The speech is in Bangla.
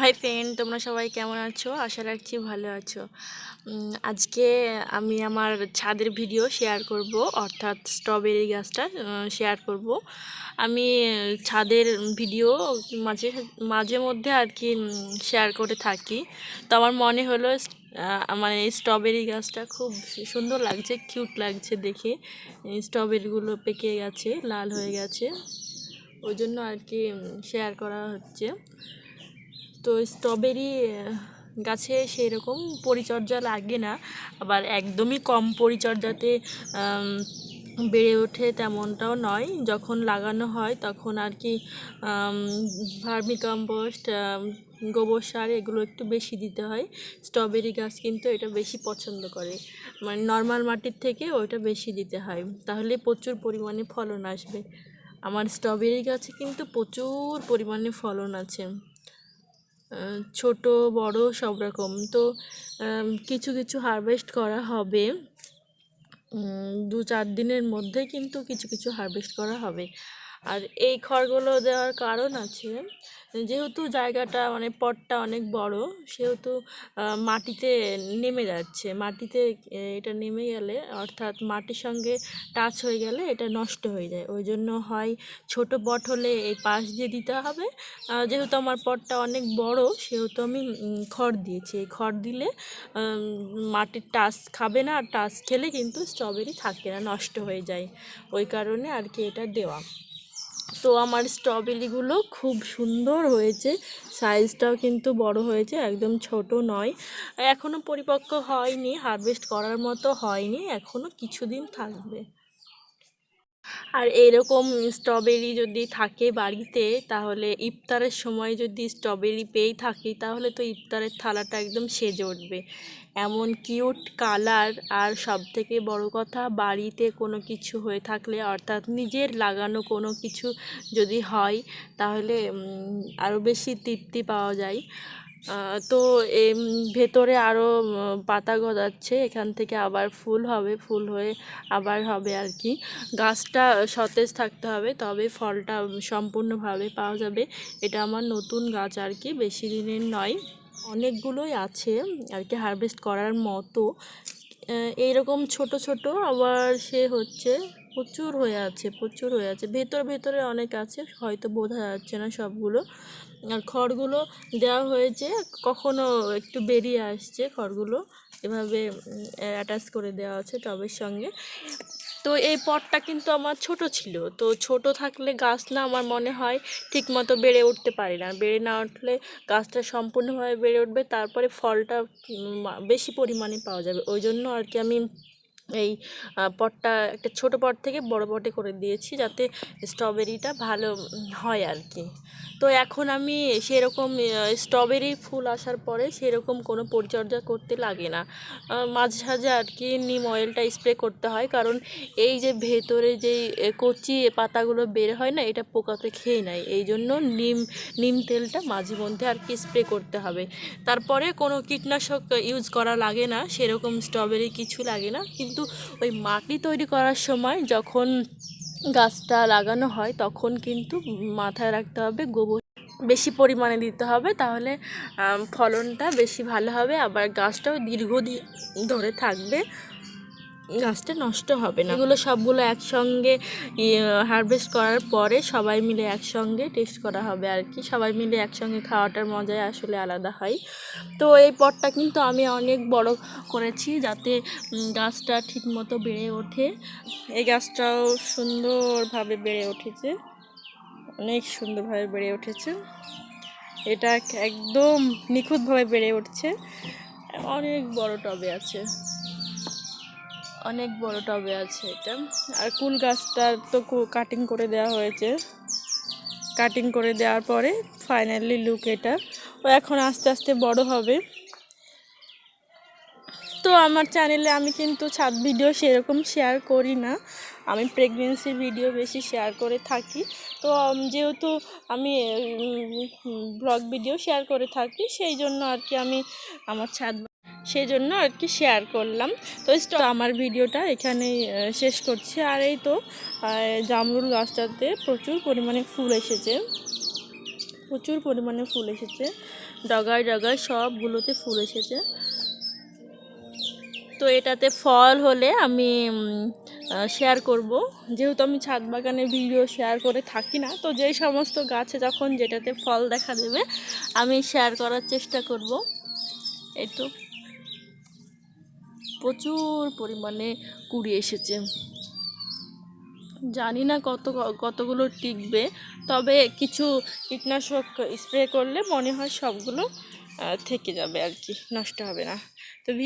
হাই ফ্রেন্ড তোমরা সবাই কেমন আছো? আশা রাখছি ভালো আছো। আজকে আমি আমার ছাদের ভিডিও শেয়ার করব, অর্থাৎ স্ট্রবেরি গাছটা শেয়ার করব। আমি ছাদের ভিডিও মাঝে মাঝে মধ্যে আর কি শেয়ার করে থাকি। তো আমার মনে হলো মানে স্ট্রবেরি গাছটা খুব সুন্দর লাগছে কিউট লাগছে দেখে। স্ট্রবেরিগুলো পেকে গেছে, লাল হয়ে গেছে। ওই জন্য আর কি শেয়ার করা হচ্ছে। তো স্ট্রবেরি গাছে সেই রকম পরিচর্যা লাগে না। আবার একদমই কম পরিচর্যাতে বেড়ে ওঠে তেমনটাও নয়। যখন লাগানো হয় তখন আর কি ভার্মি কম্পোস্ট গোবর সার এগুলো একটু বেশি দিতে হয়। স্ট্রবেরি গাছ কিন্তু এটা বেশি পছন্দ করে। মানে নর্মাল মাটির থেকে ওইটা বেশি দিতে হয়। তাহলে প্রচুর পরিমাণে ফলন আসবে। আমার স্ট্রবেরি গাছে কিন্তু প্রচুর পরিমাণে ফলন আছে। ছোট, বড় সব রকম। তো কিছু কিছু হারভেস্ট করা হবে। দু চার দিনের মধ্যে কিন্তু কিছু কিছু হারভেস্ট করা হবে। আর এই খড়গুলো দেওয়ার কারণ আছে, যেহেতু জায়গাটা মানে পটটা অনেক বড়, সেহেতু মাটিতে নেমে যাচ্ছে। মাটিতে এটা নেমে গেলে, অর্থাৎ মাটির সঙ্গে টাচ হয়ে গেলে এটা নষ্ট হয়ে যায়। ওই জন্য হয় ছোট পট হলে এই পাশ দিয়ে দিতে হবে। যেহেতু আমার পটটা অনেক বড়, সেহেতু আমি খড় দিয়েছি। এই খড় দিলে মাটির টাচ খাবে না, আর টাচ খেলে কিন্তু স্ট্রবেরি থাকে না, নষ্ট হয়ে যায়। ওই কারণে আর কি এটা দেওয়া। তো আমার স্ট্রবেরিগুলো খুব সুন্দর হয়েছে। সাইজটাও কিন্তু বড় হয়েছে, একদম ছোট নয়। এখনও পরিপক্ক হয়নি হারভেস্ট করার মতো হয়নি এখনও কিছুদিন থাকবে। আর এরকম স্ট্রবেরি যদি থাকে বাড়িতে, তাহলে ইফতারের সময় যদি স্ট্রবেরি পেয়েই থাকি, তাহলে তো ইফতারের থালাটা একদম সেজে উঠবে। এমন কিউট কালার আর সব থেকে বড় কথা, বাড়িতে কোনো কিছু হয়ে থাকলে, অর্থাৎ নিজের লাগানো কোনো কিছু যদি হয়, তাহলে আরও বেশি তৃপ্তি পাওয়া যায়। তো ভেতরে আরও পাতা গজাচ্ছে এখান থেকে আবার ফুল হবে ফুল হয়ে আবার হবে আর কি। গাছটা সতেজ থাকতে হবে তবে ফলটা সম্পূর্ণভাবে পাওয়া যাবে। এটা আমার নতুন গাছ আর কি বেশি দিনের নয়। অনেকগুলোই আছে আর কি হারভেস্ট করার মতো। এইরকম ছোট ছোট আবার সে হচ্ছে প্রচুর হয়ে আছে, প্রচুর হয়ে আছে। ভেতর, ভেতরে অনেক আছে, হয়তো বোঝা যাচ্ছে না সবগুলো। আর খড়গুলো দেওয়া হয়েছে, কখনো একটু বেরিয়ে আসছে খড়গুলো, এভাবে অ্যাটাচ করে দেওয়া আছে টবের সঙ্গে। তো এই পটটা কিন্তু আমার ছোট ছিল, তো ছোট থাকলে গাছ না আমার মনে হয় ঠিক মতো বেড়ে উঠতে পারে না। বেড়ে না উঠলে গাছটা সম্পূর্ণভাবে বেড়ে উঠবে, তারপরে ফলটা বেশি পরিমাণে পাওয়া যাবে। ওই জন্য আর কি আমি এই পটটা একটা ছোট পট থেকে বড় পটে করে দিয়েছি যাতে স্ট্রবেরিটা ভালো হয় আর কি। তো এখন আমি সেরকম স্ট্রবেরি ফুল আসার পরে সেরকম কোনো পরিচর্যা করতে লাগে না। মাঝে সাঝে আর কি নিম অয়েলটা স্প্রে করতে হয় কারণ এই যে ভেতরে যেই কচি পাতাগুলো বের হয় না এটা পোকাতে খেয়ে নেয়। এই জন্য নিম নিম তেলটা মাঝে মধ্যে আর কি স্প্রে করতে হবে। তারপরে কোনো কীটনাশক ইউজ করা লাগে না, সেরকম স্ট্রবেরি কিছু লাগে না। কিন্তু ওই মাটি তৈরি করার সময় যখন গাছটা লাগানো হয়, তখন কিন্তু মাথায় রাখতে হবে গোবর। বেশি পরিমাণে দিতে হবে তাহলে ফলনটা বেশি ভালো হবে। আবার গাছটাও দীর্ঘদিন ধরে থাকবে। গাছটা নষ্ট হবে না। এগুলো সবগুলো একসঙ্গে হারভেস্ট করার পরে সবাই মিলে একসঙ্গে টেস্ট করা হবে আর কি। সবাই মিলে একসঙ্গে খাওয়াটার মজাই আসলে আলাদা হয়। তো এই পটটা কিন্তু আমি অনেক বড় করেছি যাতে গাছটা ঠিক মতো বেড়ে ওঠে। এই গাছটাও সুন্দরভাবে বেড়ে উঠেছে। অনেক সুন্দরভাবে বেড়ে উঠেছে। এটা একদম নিখুঁতভাবে বেড়ে উঠছে। অনেক বড় টবে আছে। অনেক বড় টবে আছে এটা। আর কুল গাছটার তো কাটিং করে দেওয়া হয়েছে। কাটিং করে দেওয়ার পরে ফাইনালি লুক এটা। ও এখন আস্তে আস্তে বড় হবে। তো আমার চ্যানেলে আমি কিন্তু ছাদ ভিডিও সেরকম শেয়ার করি না। আমি প্রেগনেন্সি ভিডিও বেশি শেয়ার করে থাকি। তো যেহেতু আমি ব্লগ ভিডিও শেয়ার করে থাকি, সেই জন্য আর কি আমি আমার ছাদ সেই জন্য আর কি শেয়ার করলাম। তো আমার ভিডিওটা এখানেই শেষ করছি। আর এই তো জামরুল গাছটাতে প্রচুর পরিমাণে ফুল এসেছে। প্রচুর পরিমাণে ফুল এসেছে। ডগায় ডগায় সবগুলোতে ফুল এসেছে। তো এটাতে ফল হলে আমি শেয়ার করব। যেহেতু আমি ছাদ বাগানে ভিডিও শেয়ার করে থাকি না, তো যেই সমস্ত গাছে যখন যেটাতে ফল দেখা দেবে, আমি শেয়ার করার চেষ্টা করব। এই তো। প্রচুর পরিমাণে কুড়ি এসেছে। জানি না কত কতগুলো টিকবে, তবে কিছু কীটনাশক স্প্রে করলে মনে হয় সবগুলো থেকে যাবে আর কি, নষ্ট হবে না।